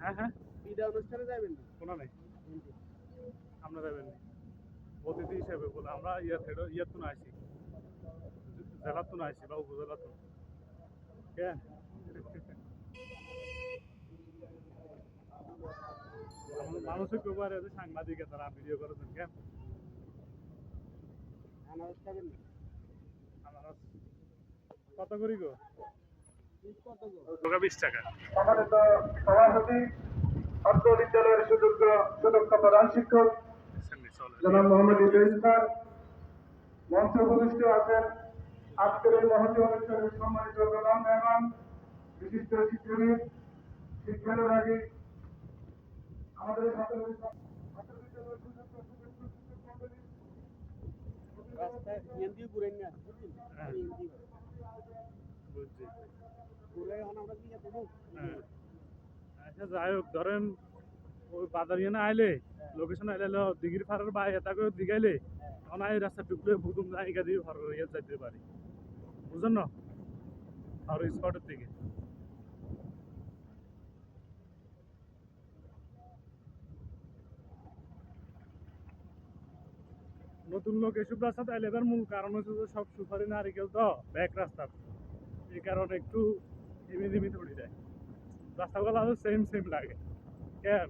হ্যাঁ হ্যাঁ। অনুষ্ঠানে যাবেন? কোনো নেই। আমরা যাবেন অতিথি হিসেবে বলে আমরা ইয়ে থেকে ইয়ে তো আইসি জেলার তো আইসি বা উপজেলা তো। আমাদের মানুষের কেউ পারে যে সাংবাদিকে তারা ভিডিও করেছেন কেন আনারস খাবেন না? কত করি গো? বিশ টাকা। সম্মানিত সভাপতি অর্থ বিদ্যালয়ের সুযোগ্য সুদক্ষ প্রধান শিক্ষক? জনাব মোহাম্মদ ইদ্রিস স্যার মঞ্চ উপবিষ্ট আছেন আজকের এই মহতী অনুষ্ঠানের সম্মানিত প্রধান মেহমান বিশিষ্ট শিক্ষাবিদ শিক্ষানুরাগী আমাদের সাথে সুযোগ্য রাস্তায় ইয়েন দিয়ে ঘুরেন না বুঝছেন হ্যাঁ। ইয়েন দিয়ে বুঝছি ঘুরে এখন আমরা কি যাব হ্যাঁ আচ্ছা যাই হোক ধরেন ওই বাজার ইয়ে না আইলে লোকেশন আইলে দিঘির ফারের বা এটা করে দিগাইলে তখন এই রাস্তা টুকলে ভুতুম জায়গা দিয়ে ফার ইয়ে যাইতে পারি। বুঝলেন না? আর স্পটের দিকে। নতুন লোক এসব রাস্তাতে আইলে এবার মূল কারণ হচ্ছে যে সব সুপারি নারিকেল তো ব্যাক রাস্তা এই কারণে একটু ধিমি ধিমি দৌড়ে যায়। রাস্তাগুলো আরও সেম সেম লাগে। কেন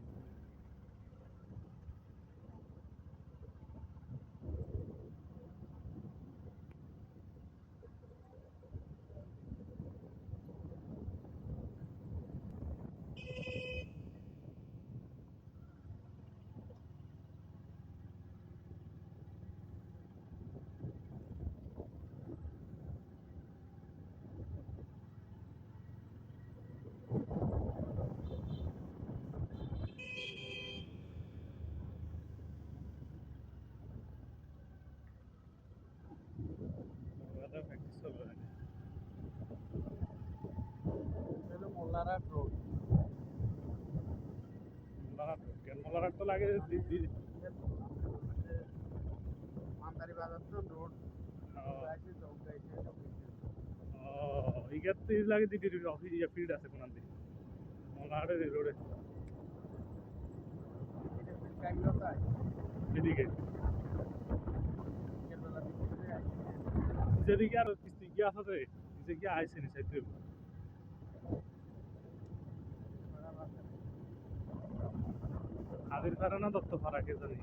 হলো মোল্লারা রোড মোল্লারহাট কেন মোল্লারহাট তো লাগে মান্দারি বাজার তো রোড। আহ, আছে চৌক আছে তো ই লাগে দিদির অফিস ফিল্ড আছে কোনান দিকে। মোল্লারহাটের রোডে এদিকে। যেদিকে আর কিস্তি গিয়ে আছে রে নিচে গিয়ে আইসে নি সাইতে হাদির ফারা না দত্ত ফারা কে জানি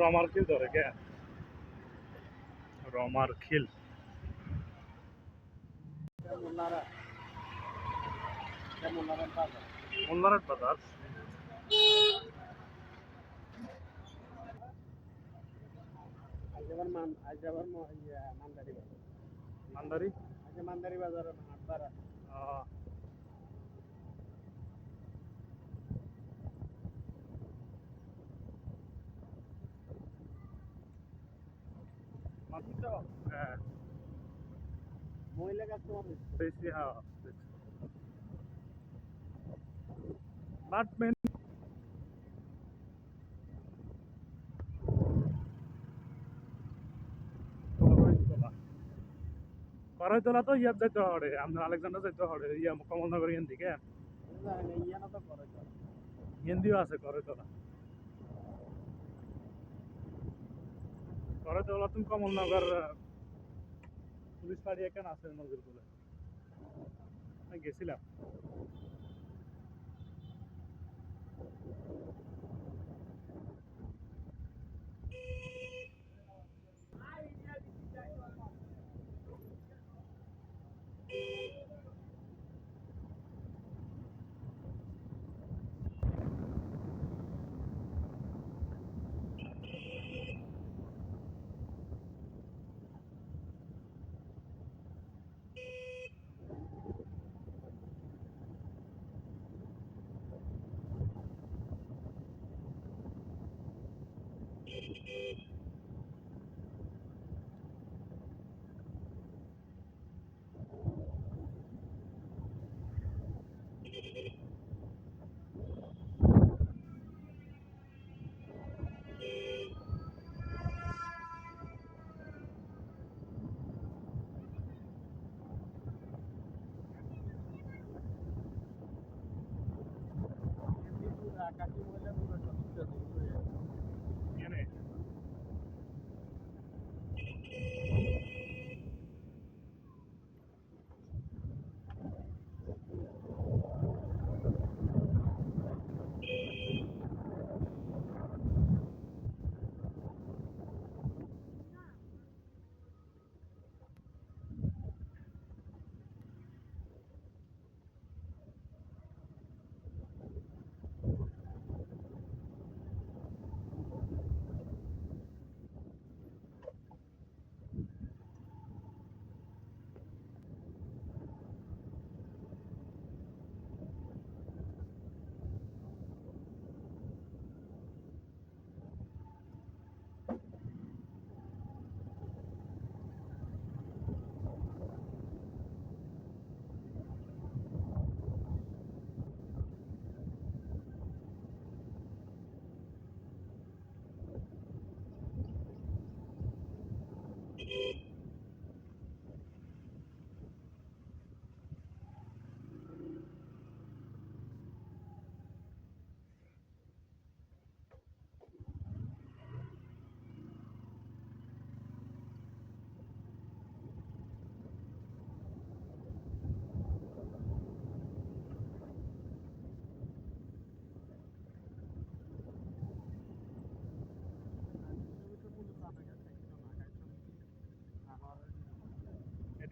রমার কি ধরে কে রমার খিল এটা মোল্লারা এটা মোল্লারা বাজার মোল্লারহাট বাজার আজ আবার মান আজ খিল। ম- মান্দারি বাজার। মান্দারি? আজ মান্দারি বাজার হাট বাড়া আহ, মাটি তো হ্যাঁ হ্যাঁ বাট করাইতলা তো ইয়াত যাইতে হবে আমরা আলেকজান্ডার যাইতে হবে ইয়া কমলনগর ইয়ান দিকে। হিন্দিও আছে করাইতলা। করাইতলা তুমি কমলনগর পুলিশ ফাঁড়ি এখানে আছে নজর বলে গেছিলাম। Gracias.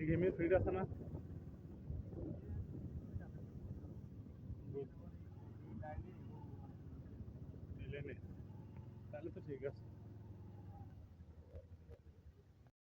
এদিকে এমনি ফ্রিড আছে না এলেনে তাহলে তো ঠিক আছে